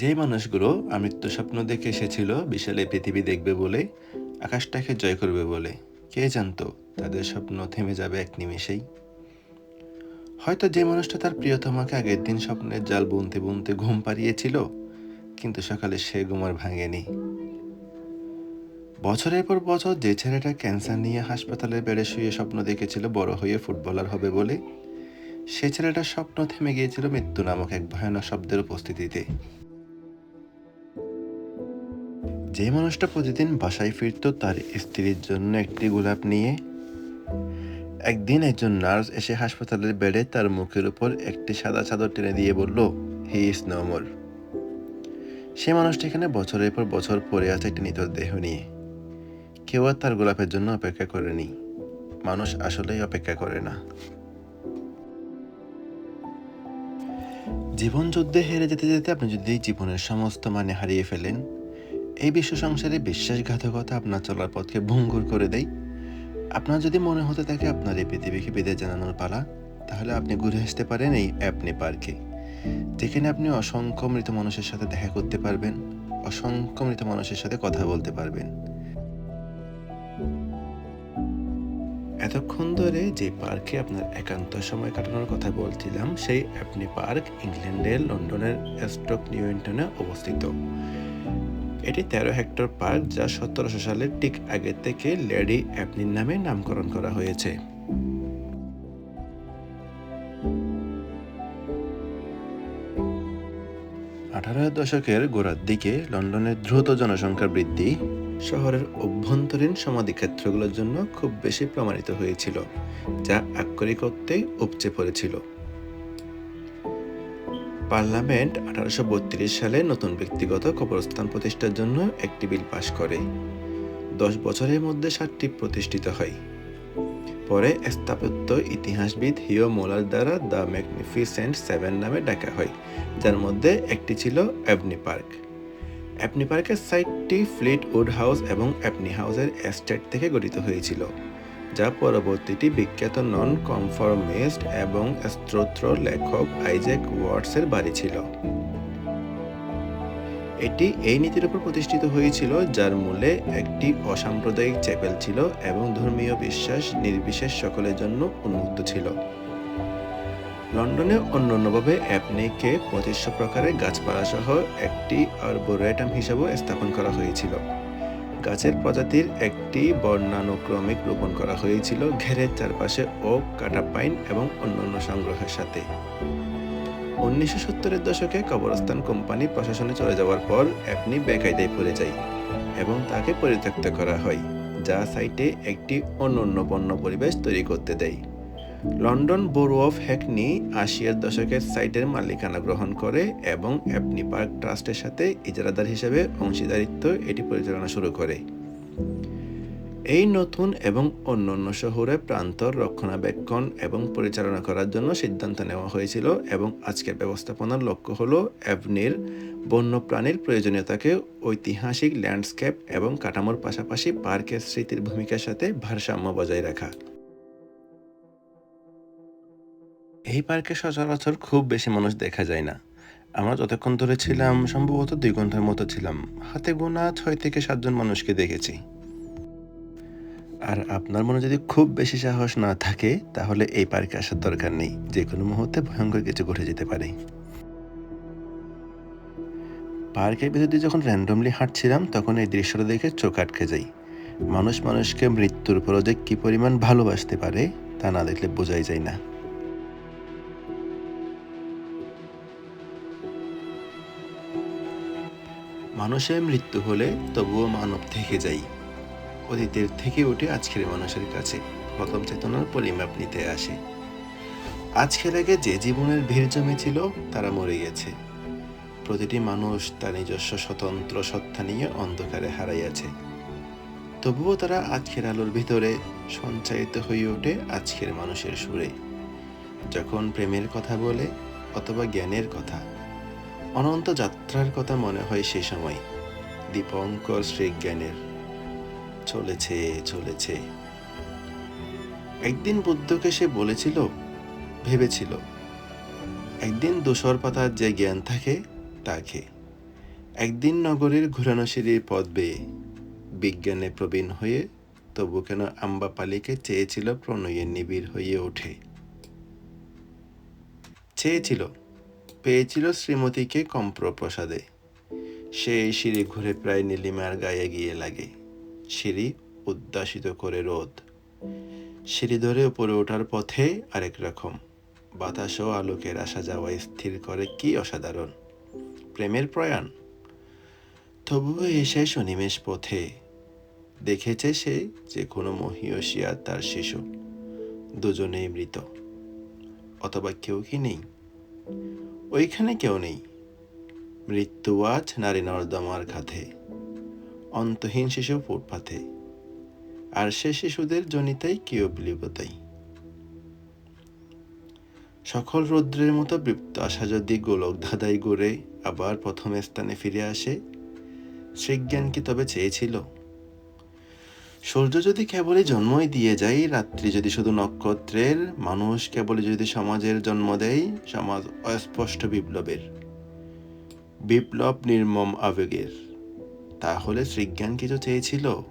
যে মানুষগুলো আমৃত্যু স্বপ্ন দেখে এসেছিল, বিশাল এই পৃথিবী দেখবে বলে, আকাশটাকে জয় করবে বলে, কে জানতো, তাদের স্বপ্ন থেমে যাবে এক নিমেষেই। হয়তো যে মানুষটা তার প্রিয়তমাকে আগের দিন স্বপ্নের জাল বুনতে বুনতে ঘুম পাড়িয়েছিল, কিন্তু সকালে সে ঘুম আর ভাঙেনি। বছরের পর বছর যে ছেলেটা ক্যান্সার নিয়ে হাসপাতালের বেড়ে শুয়ে স্বপ্ন দেখেছিল, বড় হয়ে ফুটবলার হবে বলে, সে ছেলেটার স্বপ্ন থেমে গিয়েছিল মৃত্যু নামক এক ভয়ানক শব্দের উপস্থিতিতে। যে মানুষটা প্রতিদিন বাসায় ফিরত, তার স্ত্রীর জন্য একটি গোলাপ নিয়ে একদিন একজন নার্স এসে হাসপাতালের বেডে তার মুখের উপর একটি সাদা চাদর টেনে দিয়ে বলল, হি ইজ নমর সে মানুষটি এখানে বছরের পর বছর পরে আছে একটি নিতর দেহ নিয়ে। কেউ আর তার গোলাপের জন্য অপেক্ষা করেনি। মানুষ আসলেই অপেক্ষা করে না। জীবন যুদ্ধে হেরে যেতে যেতে আপনি যদি জীবনের সমস্ত মানে হারিয়ে ফেলেন এই বিশ্ব সংসারে বিশ্বাসঘাতকতা আপনার চলার পথকে ভঙ্গুর করে দেয়। আপনার যদি মনে হতে থাকে আপনার এই পৃথিবীকে বিদায় জানানোর পালা, তাহলে আপনি ঘুরে আসতে পারেন এই অ্যাপনি পার্কে। যেখানে আপনি অসংখ্য মৃত মানুষের সাথে দেখা করতে পারবেন, অসংখ্য মৃত মানুষের সাথে কথা বলতে পারবেন। এতক্ষণ ধরে যে পার্কে আপনার একান্ত সময় কাটানোর কথা বলছিলাম, সেই অ্যাপনি পার্ক ইংল্যান্ডের লন্ডনের স্টক নিউইন্টনে অবস্থিত। এটি তেরো হেক্টর পার্ক যা সতেরোশো সালের ঠিক আগে থেকে লেডি অ্যাপনির নামে নামকরণ করা হয়েছে। আঠারো দশকের গোড়ার দিকে লন্ডনের দ্রুত জনসংখ্যা বৃদ্ধি শহরের অভ্যন্তরীণ সমাধিক্ষেত্রগুলোর জন্য খুব বেশি প্রমাণিত হয়েছিল, যা আক্ষরিক উপচে পড়েছিল। পার্লামেন্ট আঠারোশো সালে নতুন ব্যক্তিগত কবরস্থান প্রতিষ্ঠার জন্য একটি বিল পাশ করে। দশ বছরের মধ্যে সাতটি প্রতিষ্ঠিত হয়। পরে স্থাপত্য ইতিহাসবিদ হিও মোলার দ্বারা দ্য ম্যাগনিফিসেন্ট সেভেন নামে ডাকা হয়, যার মধ্যে একটি ছিল অ্যাবনি পার্ক। অ্যাপনি পার্কের সাইটটি ফ্লিট উড হাউস এবং অ্যাপনি হাউসের এস্টেট থেকে গঠিত হয়েছিল। যা পরবর্তীটি বিখ্যাত নন কনফর্মিস্ট এবং স্তোত্র লেখক আইজ্যাক ওয়ার্ডসের বাড়ি ছিল। এটি এই নীতির উপর প্রতিষ্ঠিত হয়েছিল, যার মূলে একটি অসাম্প্রদায়িক চ্যাপেল ছিল এবং ধর্মীয় বিশ্বাস নির্বিশেষ সকলের জন্য উন্মুক্ত ছিল। লন্ডনে অন্যান্যভাবে অ্যাপনিকে পঁচিশশো প্রকারের গাছপালা সহ একটি আর্বোরেটাম হিসাবেও স্থাপন করা হয়েছিল। গাছের প্রজাতির একটি বর্ণানুক্রমিক রোপণ করা হয়েছিল ঘেরের চারপাশে ওক কাটা পাইন এবং অন্যান্য সংগ্রহের সাথে। উনিশশো সত্তরের দশকে কবরস্থান কোম্পানি প্রশাসনে চলে যাওয়ার পর অ্যাপনি বেকায়দায় পড়ে যায় এবং তাকে পরিত্যক্ত করা হয়, যা সাইটে একটি অনন্য বন্য পরিবেশ তৈরি করতে দেয়। লন্ডন বোরো অফ হ্যাকনি আশিয়ার দশকের সাইটের মালিকানা গ্রহণ করে এবং অ্যাপনি পার্ক ট্রাস্টের সাথে ইজারাদার হিসেবে অংশীদারিত্ব এটি পরিচালনা শুরু করে। এই নতুন এবং অন্যান্য শহরে প্রান্তর রক্ষণাবেক্ষণ এবং পরিচালনা করার জন্য সিদ্ধান্ত নেওয়া হয়েছিল এবং আজকের ব্যবস্থাপনার লক্ষ্য হল অ্যাভনির বন্যপ্রাণীর প্রয়োজনীয়তাকে ঐতিহাসিক ল্যান্ডস্কেপ এবং কাঠামোর পাশাপাশি পার্কের স্মৃতির ভূমিকার সাথে ভারসাম্য বজায় রাখা। এই পার্কে সচরাচর খুব বেশি মানুষ দেখা যায় না। আমরা যতক্ষণ ধরে ছিলাম, সম্ভবত দুই ঘণ্টার মতো ছিলাম। হাতে গোনা ছয় থেকে সাতজন মানুষকে দেখেছি। আর আপনার মনে যদি খুব বেশি সাহস না থাকে, তাহলে এই পার্কে আসার দরকার নেই। যে কোনো মুহূর্তে ভয়ঙ্কর কিছু ঘটে যেতে পারে। পার্কের ভিতর যখন র্যান্ডমলি হাঁটছিলাম, তখন এই দৃশ্যটা দেখে চোখ আটকে যাই। মানুষ মানুষকে মৃত্যুর পরও যে কি পরিমাণ ভালোবাসতে পারে, তা না দেখলে বোঝাই যায় না। মানুষের মৃত্যু হলে তবুও মানব থেকে যাই। অতীতের থেকে উঠে আজকের মানুষের কাছে প্রথম চেতনার পরিমাপ নিতে আসে। আজকের আগে যে জীবনের ভিড় জমেছিল, তারা মরে গেছে। প্রতিটি মানুষ তার নিজস্ব স্বতন্ত্র সত্তা নিয়ে অন্ধকারে হারাইয়াছে। তবুও তারা আজকের আলোর ভিতরে সঞ্চারিত হয়ে ওঠে আজকের মানুষের সুরে। যখন প্রেমের কথা বলে অথবা জ্ঞানের কথা অনন্ত যাত্রার কথা মনে হয় সে সময়। দীপঙ্কর শ্রী জ্ঞানের চলেছে চলেছে। একদিন বুদ্ধকে সে বলেছিল, ভেবেছিল, একদিন দোসর পাতার যে জ্ঞান থাকে তাকে একদিন নগরের ঘুরানো সিঁড়ির পথ বেয়ে বিজ্ঞানে প্রবীণ হয়ে তবু কেন আম্বাপালিকে চেয়েছিল প্রণয়ে নিবিড় হয়ে ওঠে। চেয়েছিল। পেয়েছিল শ্রীমতীকে কম্প্রপ্রসাদে। সেই সিঁড়ি ঘুরে প্রায় নীলিমার গায়ে গিয়ে লাগে। সিঁড়ি উদ্দাসিত করে রোদ। সিঁড়ি ধরে উপরে ওঠার পথে আরেক রকম। বাতাস ও আলোকের আসা যাওয়া স্থির করে কি অসাধারণ। প্রেমের প্রয়াণ। তবুও এসে সনিমেষ পথে। দেখেছে সে যে কোনো মহিয়সী আর তার শিশু। দুজনেই মৃত। অথবা কেউ কি নেই। ওইখানে কেউ নেই। মৃত্যু আজ নারী নর্দমার খাতে অন্তহীন শিশু ফুটপাথে আর সে শিশুদের জনিতাই কেউ বিলিবতাই সকল রৌদ্রের মতো বৃপ্ত আশা যদি গোলক ধাঁধাই গড়ে আবার প্রথম স্থানে ফিরে আসে শ্রীজ্ঞান কি তবে চেয়েছিল? সূর্য যদি কেবলই জন্মই দিয়ে যায়, রাত্রি যদি শুধু নক্ষত্রের, মানুষ কেবলই যদি সমাজের জন্ম দেয়, সমাজ অস্পষ্ট বিপ্লবের। বিপ্লব নির্মম আবেগের। তাহলে শ্রীজ্ঞান কিছু চেয়েছিল?